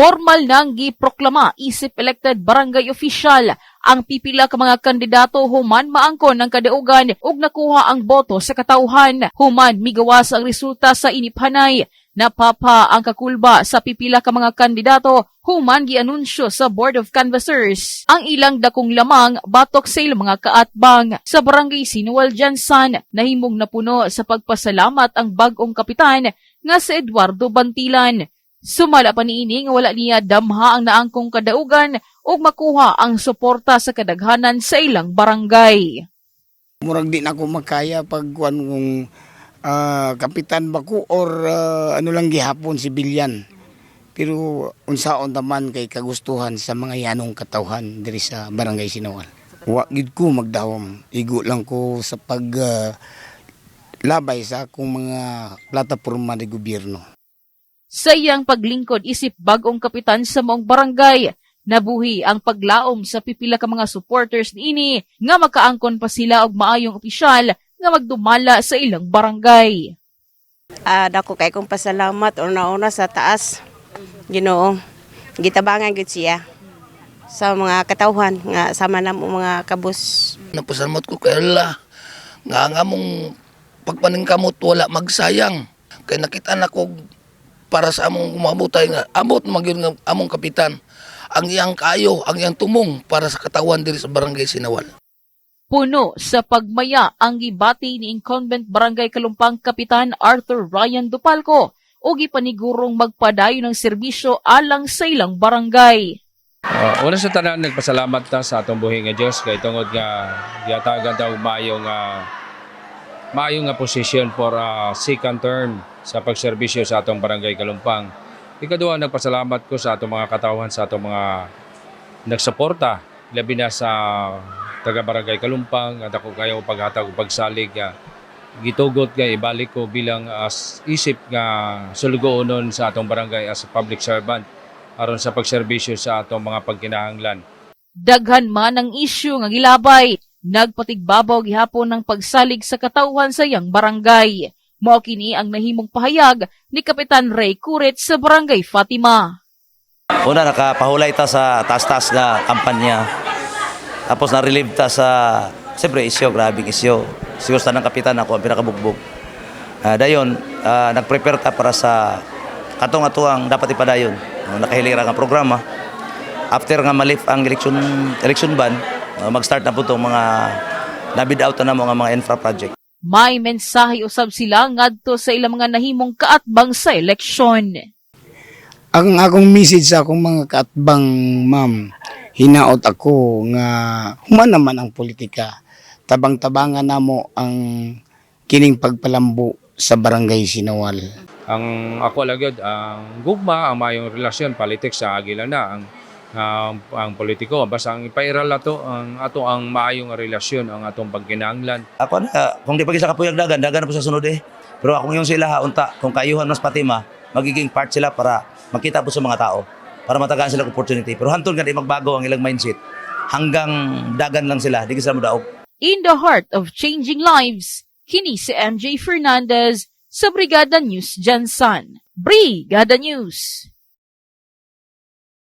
Formal nang giproklama isip elected barangay official. Ang pipila ka mga kandidato human maangkon ng kadaugan ug nakuha ang boto sa katauhan. Human migawas ang resulta sa iniphanay. Napapa ang kakulba sa pipila ka mga kandidato human gianunsyo sa Board of Canvassers. Ang ilang dakong lamang batok sa ilang mga kaatbang. Sa barangay Sinuel Jansan nahimong napuno sa pagpasalamat ang bagong kapitan nga si Eduardo Bantilan Sumala pa niini nga wala niya damha ang naangkong kadaugan ug makuha ang suporta sa kadaghanan sa ilang barangay. Murag di na ako makaya pag kuan kung ah, kapitan ba ko or ah, ano lang gihapon si Bilyan. Pero unsaon naman kay kagustuhan sa mga yanong katawhan diri sa Barangay Sinawal. Wa gid ko magdawom. Igo lang ko sa pag ah, labay sa akong mga plataporma ni gobyerno. Sa iyang paglingkod isip bagong kapitan sa maong barangay, nabuhi ang paglaom sa pipila ka mga supporters niini nga makaangkon pa sila og maayong opisyal nga magdumala sa ilang barangay. Ah, dako kay kong pasalamat una-una sa taas. Ginoo. Gitabangan gid siya sa mga katawhan nga sama na mo mga kabus. Napasalamat ko kay Allah nga ang among pagpaningkamot wala magsayang. Kay nakita na ko para sa among umabutay nga amot magyud nga among kapitan ang iyang kayo, ang iyang tumong para sa katawan diri sa barangay Sinawal. Puno sa pagmaya ang gibati ni incumbent barangay Kalumpang Kapitan Arthur Ryan Dupalco o gipanigurong magpadayo ng serbisyo alang sa ilang barangay. Uh, una sa tanan nagpasalamat ta sa atong buhi nga Dios kay tungod nga giatagan ta og maayo nga maayo nga position for a second term sa pagserbisyo sa atong barangay Kalumpang. Ikaduha nagpasalamat ko sa atong mga katawan sa atong mga nagsuporta labi na sa taga barangay Kalumpang at ako kayo paghatag pagsalig nga gitugot nga ibalik ko bilang as isip nga sulugoonon sa atong barangay as public servant aron sa pagserbisyo sa atong mga pagkinahanglan. Daghan man ang isyu nga gilabay, nagpatigbabaw gihapon ng pagsalig sa katauhan sa iyang barangay. Mao kini ang nahimong pahayag ni Kapitan Ray Kurit sa Barangay Fatima. Una, nakapahulay ta sa taas-taas na kampanya. Tapos na-relieve ta sa, siyempre, isyo, grabing isyo. Siguro sa ng kapitan ako, ang pinakabugbog. Ah, dayon, ah, nag-prepare ta para sa katong atuang dapat ipadayon. Uh, nakahilira nga programa. After nga malif ang election, election ban, mag-start na po itong mga nabid out na mo nga mga infra project. May mensahe usab sila ngadto sa ilang mga nahimong kaatbang sa eleksyon. Ang akong message sa akong mga kaatbang ma'am, hinaot ako nga human naman ang politika. Tabang-tabangan namo ang kining pagpalambo sa barangay Sinawal. Ang ako lagad ang gugma ang mayong relasyon politics sa agila na ang ang, ang politiko basta ang ipairal ato ang ato ang maayong relasyon ang atong pagkinahanglan Ako na, kung di pa sa kapuyag dagan, dagan na po sa sunod eh. Pero akong yung sila unta, kung kayuhan mas patima, magiging part sila para makita po sa mga tao. Para matagaan sila opportunity. Pero hantol nga di magbago ang ilang mindset. Hanggang dagan lang sila, di sila mo daog. In the heart of changing lives, kini si MJ Fernandez sa Brigada News Jansan. Brigada News.